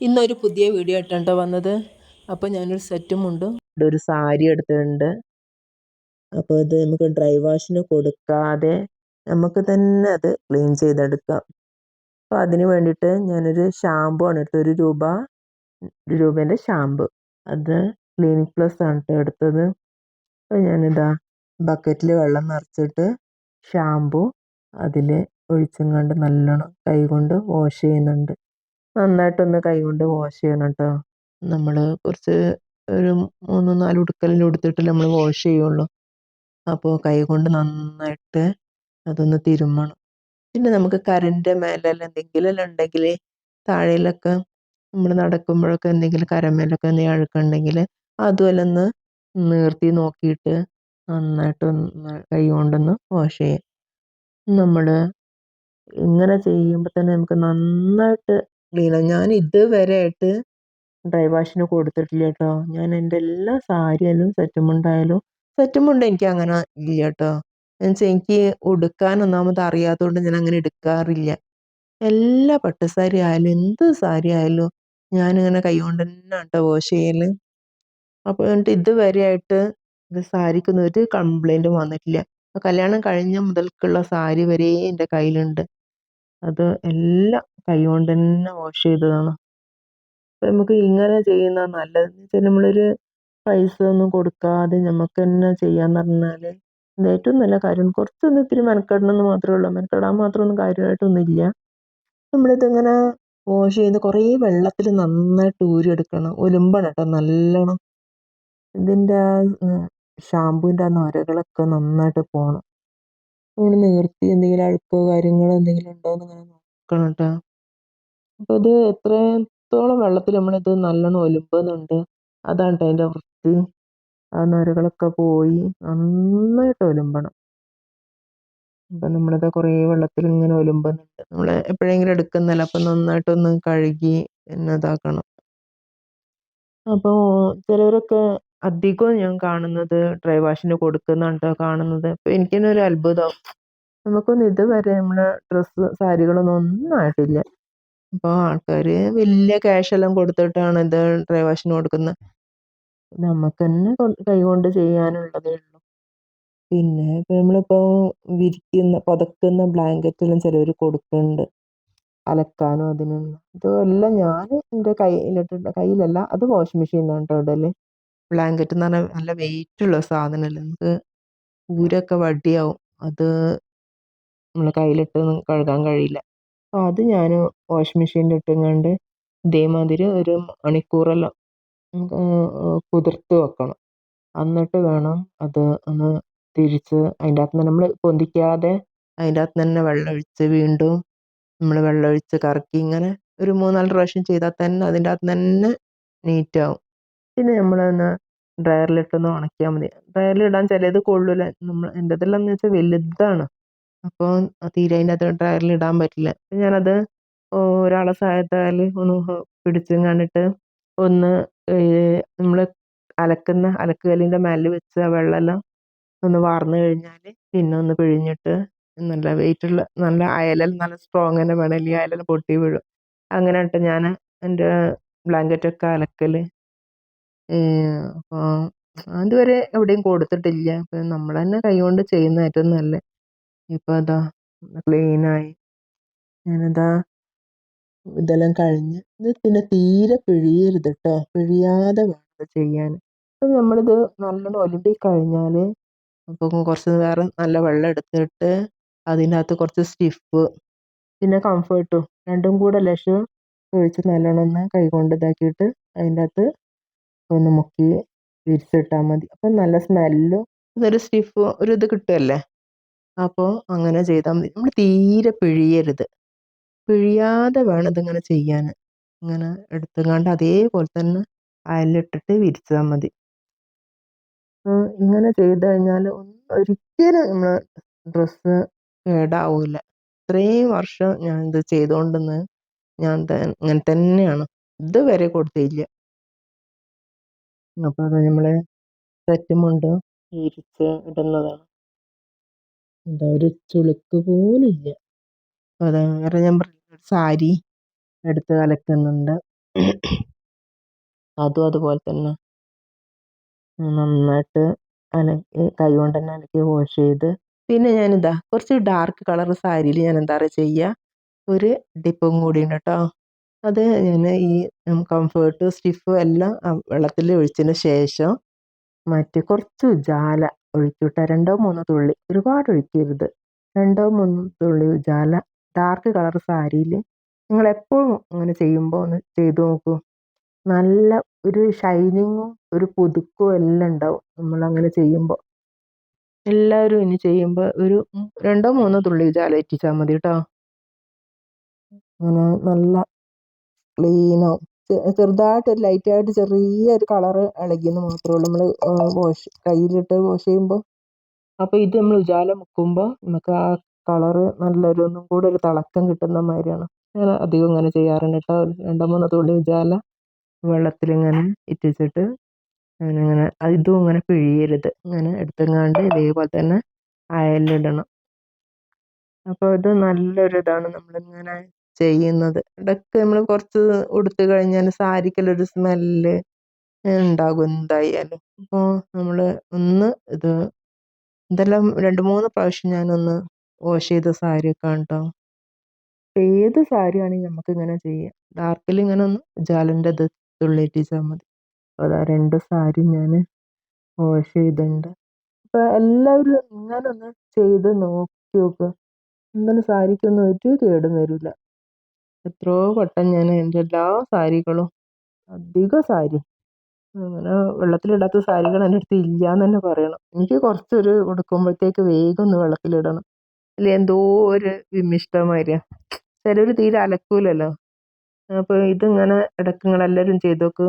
ഇന്നൊരു പുതിയ വീഡിയോ ആയിട്ടാണ് വന്നത്. അപ്പോൾ ഞാനൊരു സെറ്റും ഉണ്ട്. ഒരു സാരി എടുത്തിട്ടുണ്ട്. അപ്പോൾ ഇത് നമുക്ക് ഡ്രൈ വാഷിന് കൊടുക്കാതെ നമുക്ക് തന്നെ അത് ക്ലീൻ ചെയ്തെടുക്കാം. അപ്പോൾ അതിന് വേണ്ടിയിട്ട് ഞാനൊരു ഷാമ്പു ആണ് എടുത്തത്. ഒരു രൂപ ഒരു രൂപേന്റെ ഷാമ്പു. അത് ക്ലീനിക് പ്ലസ് ആണ് കേട്ടോ എടുത്തത്. അപ്പോൾ ഞാനിതാ ബക്കറ്റിൽ വെള്ളം നിറച്ചിട്ട് ഷാമ്പു അതിൽ ഒഴിച്ചും കണ്ട് നല്ലോണം കൈ കൊണ്ട് വാഷ് ചെയ്യുന്നുണ്ട്. നന്നായിട്ടൊന്ന് കൈകൊണ്ട് വാഷ് ചെയ്യണം കേട്ടോ നമ്മൾ കുറച്ച് ഒരു മൂന്ന് നാല് ഉടുക്കലിൽ ഉടുത്തിട്ട് നമ്മൾ വാഷ് ചെയ്യുള്ളൂ. അപ്പോൾ കൈ കൊണ്ട് നന്നായിട്ട് അതൊന്ന് തിരുമ്മണം പിന്നെ നമുക്ക് കരന്റെ മേലെല്ലാം എന്തെങ്കിലും ഉണ്ടെങ്കിൽ താഴെയിലൊക്കെ നമ്മൾ നടക്കുമ്പോഴൊക്കെ എന്തെങ്കിലും കരമേലൊക്കെ എന്തെങ്കിലും അഴുക്കുണ്ടെങ്കിൽ അതുപോലെ ഒന്ന് നിർത്തി നോക്കിയിട്ട് നന്നായിട്ട് ഒന്ന് കൈ കൊണ്ടൊന്ന് വാഷ് ചെയ്യാം. നമ്മൾ ഇങ്ങനെ ചെയ്യുമ്പോൾ തന്നെ നമുക്ക് നന്നായിട്ട് ക്ലീനാണ് ഞാൻ ഇതുവരെ ആയിട്ട് ഡ്രൈ വാഷിന് കൊടുത്തിട്ടില്ല കേട്ടോ ഞാൻ എന്റെ എല്ലാ സാരിയായാലും സെറ്റുമുണ്ടായാലും മുണ്ടായാലും സെറ്റ് മുണ്ട് എനിക്ക് അങ്ങനെ ഇല്ല കേട്ടോ എന്നുവെച്ചാൽ എനിക്ക് ഉടുക്കാൻ ഒന്നാമത് അറിയാത്തതുകൊണ്ട് ഞാൻ അങ്ങനെ എടുക്കാറില്ല. എല്ലാ പട്ട് സാരി ആയാലും എന്ത് സാരി ആയാലും ഞാനിങ്ങനെ കൈ കൊണ്ട് തന്നെ കേട്ടോ വാഷ് ചെയ്യൽ അപ്പോൾ എന്നിട്ട് ഇതുവരെ ആയിട്ട് ഇത് സാരിക്കൊന്നും ഒരു കംപ്ലൈന്റും വന്നിട്ടില്ല. കല്യാണം കഴിഞ്ഞ മുതൽക്കുള്ള സാരി വരെ എന്റെ കയ്യിലുണ്ട്. അത് എല്ലാം കൈ കൊണ്ട് തന്നെ വാഷ് ചെയ്തതാണ്. അപ്പം നമുക്ക് ഇങ്ങനെ ചെയ്യുന്ന നല്ലത് എന്ന് വെച്ചാൽ നമ്മളൊരു പൈസ ഒന്നും കൊടുക്കാതെ നമുക്ക് തന്നെ ചെയ്യാന്ന് പറഞ്ഞാൽ ഏറ്റവും നല്ല കാര്യം. കുറച്ചൊന്ന് ഇത്തിരി മെനക്കെടണമെന്ന് മാത്രമേ ഉള്ളൂ. മെനക്കെടാൻ മാത്രമൊന്നും കാര്യമായിട്ടൊന്നുമില്ല. നമ്മളിതിങ്ങനെ വാഷ് ചെയ്ത് കുറേ വെള്ളത്തിൽ നന്നായിട്ട് ഊരിയെടുക്കണം. ഒലുമ്പണം കേട്ടോ നല്ലോണം. ഇതിന്റെ ഷാമ്പൂവിന്റെ ആ നരകളൊക്കെ നന്നായിട്ട് പോകണം നമ്മൾ നിർത്തി എന്തെങ്കിലും അഴുക്കോ കാര്യങ്ങളോ എന്തെങ്കിലും ഉണ്ടോ എന്ന് ഇങ്ങനെ നോക്കണം കേട്ടോ. അപ്പോൾ ഇത് എത്രത്തോളം വെള്ളത്തിൽ നമ്മളിത് നല്ലോണം ഒലുമ്പുന്നുണ്ട് അതാണ് കേട്ടോ അതിന്റെ വൃത്തി. ആ നരകളൊക്കെ പോയി നന്നായിട്ട് ഒലുമ്പണം. അപ്പം നമ്മളിത് കുറേ വെള്ളത്തിൽ ഇങ്ങനെ ഒലുമ്പുന്നുണ്ട്. നമ്മൾ എപ്പോഴെങ്കിലും എടുക്കുന്നതല്ല അപ്പം നന്നായിട്ടൊന്ന് കഴുകി പിന്നെ ഇതാക്കണം അപ്പോൾ ചിലവരൊക്കെ അധികവും ഞാൻ കാണുന്നത് ഡ്രൈ വാഷിന് കൊടുക്കുന്നുണ്ട് കാണുന്നത്. അപ്പോൾ എനിക്ക് തന്നെ ഒരു അത്ഭുതം. നമുക്കൊന്നും ഇതുവരെ നമ്മുടെ ഡ്രസ്സ് സാരികളൊന്നും ഒന്നും ആയിട്ടില്ല അപ്പോൾ ആൾക്കാർ വലിയ ക്യാഷ് എല്ലാം കൊടുത്തിട്ടാണ് ഇത് ഡ്രൈ വാഷിന് കൊടുക്കുന്നത്. നമുക്ക് തന്നെ കൈ കൊണ്ട് ചെയ്യാനുള്ളതേ ഉള്ളൂ. പിന്നെ ഇപ്പം നമ്മളിപ്പോൾ വിരിക്കുന്ന പുതക്കുന്ന ബ്ലാങ്കറ്റെല്ലാം ചിലവർ കൊടുക്കുന്നുണ്ട്. അലക്കാനും അതിനും. ഇതെല്ലാം ഞാൻ എന്റെ കയ്യിലിട്ടിട്ട് കയ്യിലല്ല അത് വാഷിംഗ് മെഷീനിലാണ് കേട്ടോ ഇടൽ ബ്ലാങ്കറ്റ് എന്ന് പറഞ്ഞാൽ നല്ല വെയിറ്റ് ഉള്ള സാധനമല്ലേ നമുക്ക് ഊരൊക്കെ വടിയാവും. അത് നമ്മൾ കയ്യിലിട്ടൊന്നും കഴുകാൻ കഴിയില്ല. അപ്പോൾ അത് ഞാൻ വാഷിംഗ് മെഷീനിൽ ഇട്ടുകൊണ്ട് ഇതേമാതിരി ഒരു മണിക്കൂറെല്ലാം കുതിർത്ത് വെക്കണം. എന്നിട്ട് വേണം അത് ഒന്ന് തിരിച്ച് അതിന്റെ അകത്ത് നമ്മൾ പൊന്തിക്കാതെ അതിന്റെ അകത്ത് തന്നെ വെള്ളമൊഴിച്ച് വീണ്ടും നമ്മൾ വെള്ളമൊഴിച്ച് കറക്കി ഇങ്ങനെ ഒരു മൂന്നാൽ പ്രാവശ്യം ചെയ്താൽ തന്നെ അതിന്റെ അകത്ത് തന്നെ നീറ്റാവും പിന്നെ നമ്മളൊന്ന് ഡ്രയറിലിട്ടൊന്ന് ഉണക്കിയാൽ മതി. ഡ്രയറിലിടാൻ ചിലത് കൊള്ളില്ല നമ്മൾ എന്റെതെല്ലാം എന്ന് വെച്ചാൽ വലുതാണ്. അപ്പോൾ തീരെ അതിന്റെ അകത്ത് ഡ്രയറിൽ ഇടാൻ പറ്റില്ല. ഞാനത് ഒരാളെ സഹായത്താൽ ഒന്ന് പിടിച്ചും കണ്ടിട്ട് ഒന്ന് നമ്മൾ അലക്കുന്ന അലക്കുകല്ലിന്റെ മേലിൽ വെച്ച് ആ വെള്ളമെല്ലാം ഒന്ന് വാർന്നു കഴിഞ്ഞാൽ പിന്നെ ഒന്ന് പിഴിഞ്ഞിട്ട് നല്ല വെയിറ്റുള്ള നല്ല അയലെല്ലാം നല്ല സ്ട്രോങ് തന്നെ വേണം. അല്ലെങ്കിൽ പൊട്ടി വീഴും. അങ്ങനെ ഇട്ട് ഞാൻ എന്റെ ബ്ലാങ്കറ്റൊക്കെ അലക്കൽ അതുവരെ എവിടെയും കൊടുത്തിട്ടില്ല. നമ്മൾ തന്നെ കൈകൊണ്ട് ചെയ്യുന്ന ഏറ്റവും നല്ലത് ഇപ്പോൾ അതാ ക്ലീനായി. ഞാനതാ ഇതെല്ലാം കഴിഞ്ഞ് ഇത് പിന്നെ തീരെ പിഴിയരുത് കേട്ടോ പിഴിയാതെ വേണം ചെയ്യാൻ അപ്പം നമ്മളിത് നല്ലോണം ഒലുമ്പി കഴിഞ്ഞാൽ അപ്പം കുറച്ച് വേറെ നല്ല വെള്ളം എടുത്തിട്ട് അതിനകത്ത് കുറച്ച് സ്റ്റിഫ് പിന്നെ കംഫേർട്ടും രണ്ടും കൂടെ ലക്ഷം ഒഴിച്ച് നല്ലോണം ഒന്ന് കൈ കൊണ്ട് ഇതാക്കിയിട്ട് അതിന്റെ അകത്ത് ഒന്ന് മുക്കി വിരിച്ചിട്ടാൽ മതി. അപ്പം നല്ല സ്മെല്ലും ഇതൊരു സ്റ്റിഫ് ഒരു ഇത് കിട്ടുമല്ലേ അപ്പോൾ അങ്ങനെ ചെയ്താൽ മതി. നമ്മൾ തീരെ പിഴിയരുത്. പിഴിയാതെ വേണം ഇതിങ്ങനെ ചെയ്യാൻ ഇങ്ങനെ എടുത്തുകൊണ്ട് അതേപോലെ തന്നെ അയലിട്ടിട്ട് വിരിച്ചാൽ മതി. അപ്പോൾ ഇങ്ങനെ ചെയ്ത് കഴിഞ്ഞാൽ ഒരിക്കലും നമ്മൾ ഡ്രസ്സ് കേടാവില്ല ഇത്രയും വർഷം ഞാൻ ഇത് ചെയ്തുകൊണ്ടെന്ന് ഞാൻ ഇങ്ങനെ തന്നെയാണ്. ഇതുവരെ കൊടുത്തില്ല. അപ്പോൾ അത് നമ്മൾ സെറ്റുമുണ്ട് വിരിച്ച് ഇടുന്നതാണ്. എന്താ ഒരു ചുളുക്ക് പോലും ഇല്ല. അപ്പോൾ അത് വേറെ ഞാൻ സാരി എടുത്ത് കലക്കുന്നുണ്ട് അതും അതുപോലെ തന്നെ. നന്നായിട്ട് അലക്കി കൈ കൊണ്ട് തന്നെ അലക്കി വാഷ് ചെയ്ത്. പിന്നെ ഞാനിതാ കുറച്ച് ഡാർക്ക് കളർ സാരിയിൽ ഞാൻ എന്താ പറയുക ചെയ്യുക ഒരു ഡിപ്പും കൂടി ഉണ്ട് കേട്ടോ അത് ഞാൻ ഈ കംഫേർട്ട് സ്റ്റിഫ് എല്ലാം വെള്ളത്തിൽ ഒഴിച്ചതിന് ശേഷം മറ്റേ കുറച്ച് ഉജാല ഒഴിച്ചുവിട്ട രണ്ടോ മൂന്നോ തുള്ളി ഒരുപാട് ഒഴിക്കരുത്. രണ്ടോ മൂന്നോ തുള്ളി ജാല ഡാർക്ക് കളർ സാരിയിൽ നിങ്ങൾ എപ്പോഴും അങ്ങനെ ചെയ്യുമ്പോൾ ഒന്ന് ചെയ്തു നോക്കൂ. നല്ല ഒരു ഷൈനിങ്ങും ഒരു പുതുക്കും എല്ലാം ഉണ്ടാവും നമ്മൾ അങ്ങനെ ചെയ്യുമ്പോൾ. എല്ലാവരും ഇനി ചെയ്യുമ്പോൾ ഒരു രണ്ടോ മൂന്നോ തുള്ളി ജാല ഇറ്റിച്ചാൽ മതി കേട്ടോ. അങ്ങനെ നല്ല ക്ലീനാവും ചെറുതായിട്ട് ഒരു ലൈറ്റായിട്ട് ചെറിയൊരു കളറ് ഇളകിയെന്ന് മാത്രമേ ഉള്ളൂ. നമ്മൾ വാഷ് കയ്യിലിട്ട് വാഷ് ചെയ്യുമ്പോൾ അപ്പോൾ ഇത് നമ്മൾ ഉജാല മുക്കുമ്പോൾ നമുക്ക് ആ കളറ് നല്ലൊരു ഒന്നും കൂടെ ഒരു തിളക്കം കിട്ടുന്ന മാതിരിയാണ്. ഞാൻ അധികം ഇങ്ങനെ ചെയ്യാറുണ്ട് കേട്ടോ. രണ്ടോ മൂന്നോ തുള്ളി ഉജാല വെള്ളത്തിലിങ്ങനെ ഇറ്റിച്ചിട്ട് ഇങ്ങനെ ഇതും ഇങ്ങനെ പിഴിയരുത്. ഇങ്ങനെ എടുത്തെങ്ങാണ്ട് ഇതേപോലെ തന്നെ അയലിടണം അപ്പോൾ ഇത് നല്ലൊരു ഇതാണ് നമ്മളിങ്ങനെ ചെയ്യുന്നത്. ഇടയ്ക്ക് നമ്മൾ കുറച്ച് ഉടുത്ത് കഴിഞ്ഞാൽ സാരിക്കെല്ലാം ഒരു സ്മെല്ല് ഉണ്ടാകും എന്തായാലും അപ്പോൾ നമ്മൾ ഒന്ന് ഇത് ഇതെല്ലാം രണ്ട് മൂന്ന് പ്രാവശ്യം ഞാനൊന്ന് വാഷ് ചെയ്ത സാരിയൊക്കെ കേട്ടോ ഏത് സാരിയാണെങ്കിൽ നമുക്ക് ഇങ്ങനെ ചെയ്യാം. ഡാർക്കിൽ ഇങ്ങനെ ഒന്ന് ജാലന്റെ ഇത് തുള്ളിയിട്ടിച്ചാൽ മതി. അപ്പോൾ അതാ രണ്ട് സാരി ഞാൻ വാഷ് ചെയ്തിട്ടുണ്ട് അപ്പോൾ എല്ലാവരും ഇങ്ങനെ ഒന്ന് ചെയ്ത് നോക്കി നോക്കുക എന്തായാലും സാരിക്കൊന്നും ഒരു കേടും വരില്ല എത്രയോ വട്ടം ഞാൻ എന്റെ എല്ലാ സാരികളും അധികം സാരി അങ്ങനെ വെള്ളത്തിലിടാത്ത സാരികൾ എന്റെ അടുത്ത് ഇല്ല എന്ന് തന്നെ പറയണം. എനിക്ക് കുറച്ചൊരു ഉടുക്കുമ്പോഴത്തേക്ക് വേഗം ഒന്ന് വെള്ളത്തിലിടണം. അല്ല? എന്തോ ഒരു വിമിഷ്ടമാതിരിയാണ് ചിലർ തീരെ അലക്കൂലല്ലോ. അപ്പോൾ ഇതിങ്ങനെ ഇടയ്ക്ക് നിങ്ങൾ എല്ലാവരും ചെയ്ത് നോക്കൂ